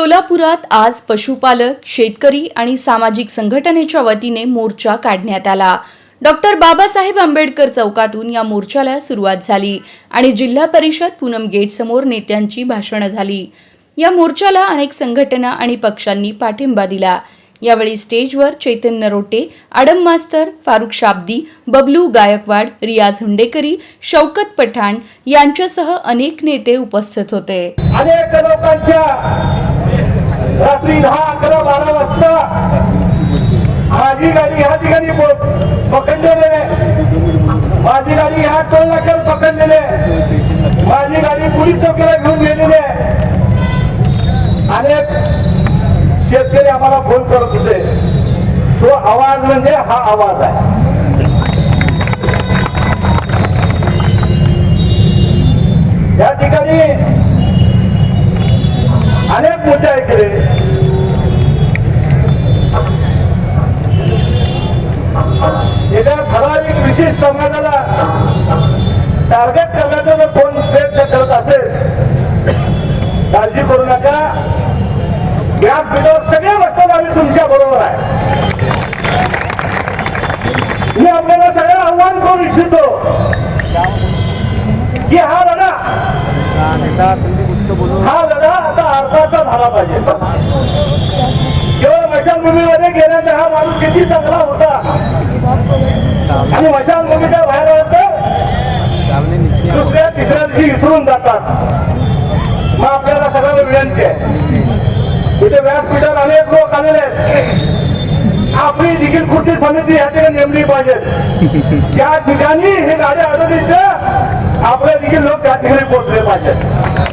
सोलापुरात आज पशुपालक शेतकरी आणि सामाजिक संघटनेच्या वतीने मोर्चा काढण्यात आला. डॉक्टर बाबासाहेब आंबेडकर चौकातून या मोर्चाला सुरुवात झाली आणि जिल्हा परिषद पूनम गेट समोर नेत्यांची भाषणं झाली. या मोर्चाला अनेक संघटना आणि पक्षांनी पाठिंबा दिला. यावेळी स्टेजवर चैतन्य रोटे आडम मास्तर फारुख शाब्दी बबलू गायकवाड रियाज हुंडेकरी शौकत पठाण यांच्यासह अनेक नेते उपस्थित होते. अनेक लोकांच्या रात्री दहा अकरा बारा वाजता माझी गाडी ह्या ठिकाणी पकडलेले माझी गाडी ह्या टोल नाक्यावर पकडलेले माझी गाडी पोलीस चौकीला घेऊन गेलेले अनेक शेतकरी आम्हाला फोन करत होते. तो आवाज म्हणजे हा आवाज आहे. या ठिकाणी अनेक मुद्दे ऐकले एका ठराविक विशेष समाजाला टार्गेट करण्याचा जर कोण प्रयत्न करत असेल काळजी करू नका. व्यासपीठावर सगळे वक्तव्य आम्ही तुमच्या बरोबर आहे. मी आपल्याला सगळ्यांना आव्हान करू इच्छितो की हा लढा नेता तुमची गोष्ट बोलून हा लढा झाला पाहिजे. केवळ मशानभूमीमध्ये गेल्यानंतर हा माणूस किती चांगला होता. आणि मशानभूमीच्या बाहेर दुसऱ्या तिसऱ्या दिवशी विसरून जातात. मग आपल्याला सगळ्यांना विनंती आहे. इथे व्यासपीठात अनेक लोक आलेले आहेत. आपली देखील कृती समिती या ठिकाणी नेमली पाहिजे. ज्या ठिकाणी हे गाड्या अडवली आपले देखील लोक त्या ठिकाणी पोहोचले पाहिजेत.